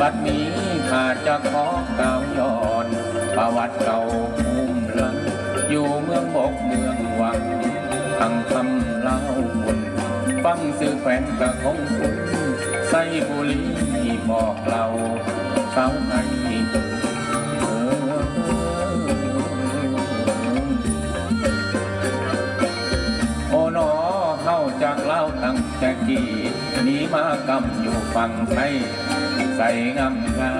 บัดนี้ข้าจะขอกล่าวย้อน ประวัติเก่าภูมิลังอยู่เมืองบกเมืองวังทางคำเล่าบุญฟังสื่อแฟนกระคงคุณใส่บุรีบอกเราสาวไทยเออโอ้หนอเข้าจากเล่าตั้งแต่กี่หนีมากำอยู่ฝั่งไทย ใส่งำงา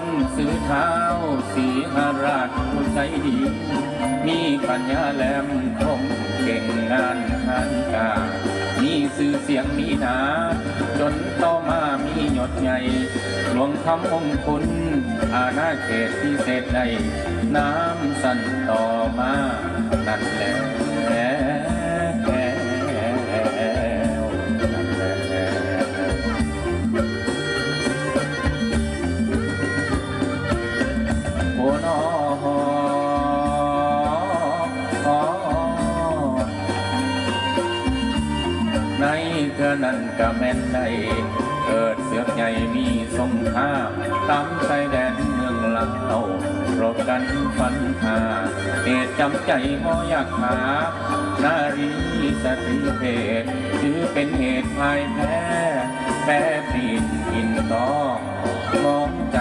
คนสื่อเท้าสีหาราชผู้ใจดี มีปัญญาแหลมคมเก่งงานทานกามีสื่อเสียงมีหนา จนต่อมามีหยดใหญ่หลวงคำองคุณอาณาเขตพิเศษใดน้ำสั่นต่อมานั่นแหละ ตามชายแดนเมืองลาวรบกันฟันหาเหตุจำใจมออยากหา นารีสตรีเพศถือเป็นเหตุพายแพ้แพ้ปีนกินต้องมองใจ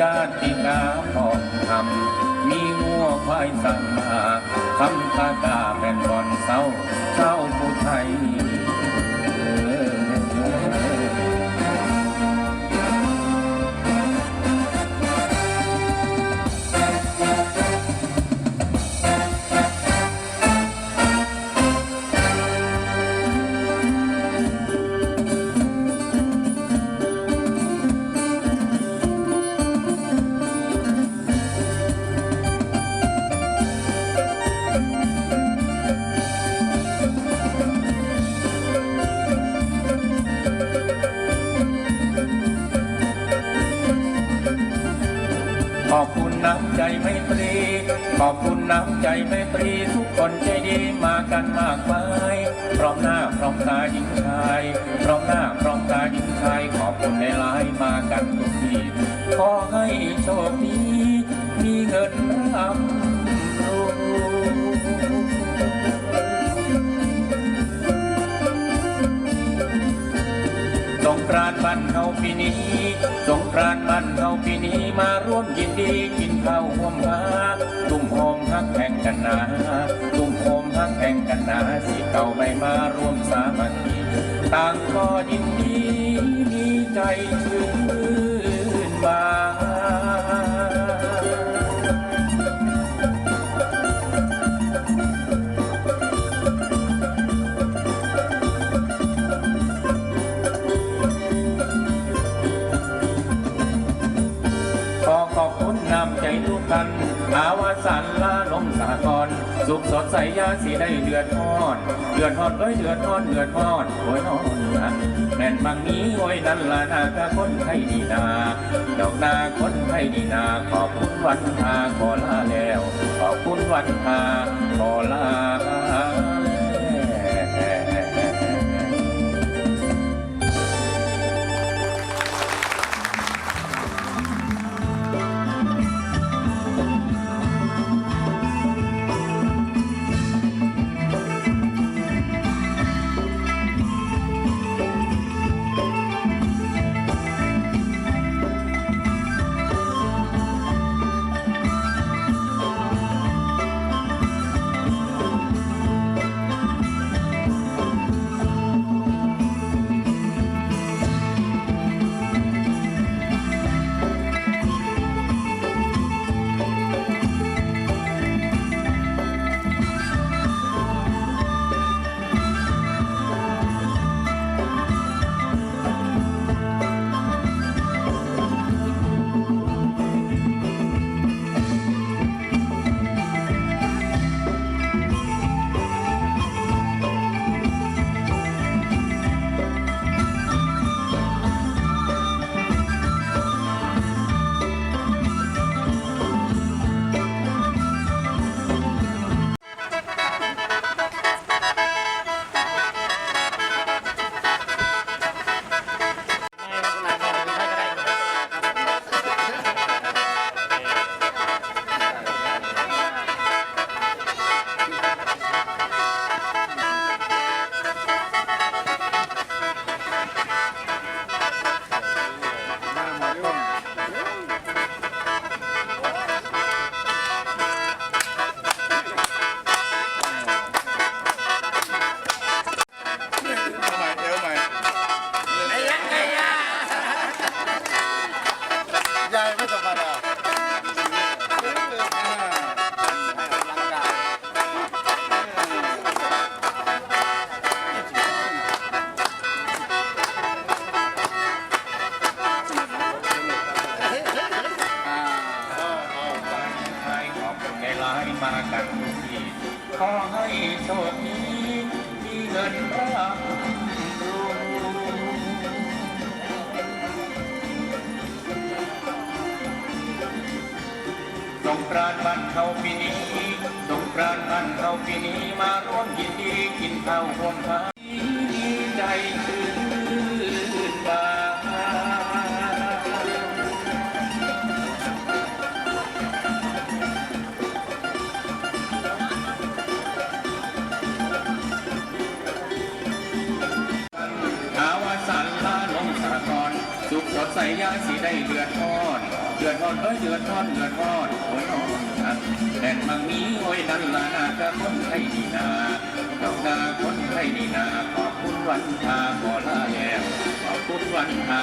ญาติกาพ้องทำมีงัวควายสัมมาคำตากาแผ่นบอนเศร้าเจ้าผู้ไทย น้ำใจไมตรีทุกคนใจดีมากันมากมายพร้อมหน้าพร้อมตาหญิงชายาสิเก่าไม่มาร่วมสามัคคีต่างก็ยินดี สุขสดใสยาสีได้เดือดทอดเดือดทอดเอ้ยเดือดทอดเดือดทอดโอ้ยนอนนะแม่นบางนี้โอ้ยนั่นละนากะคนไทยดีนาดอกนาคนไทยดีนาขอบคุณวันทาขอลาแล้ว ขอบคุณวันทาขอลา อบคุณในไลน์มากันทุกทีขอให้โชคดีมีเงินร่ำรวยสงกรานต์บ้านเขาปีนี้สงกรานต์บ้านเขาปีนี้มาร่วมยินดีกินข้าวร่วมพา ใส่ยาสีได้เดือดทอดเดือดทอดเอ้ยเดือดทอดเดือดทอดโอ้ยนอนนะแต่มังนี้โอ้ยนั่นละนาจะคนไทยดีนาดอกนาคนไทยดีนาขอบคุณวันทาขอลาแล้วขอบคุณวันทา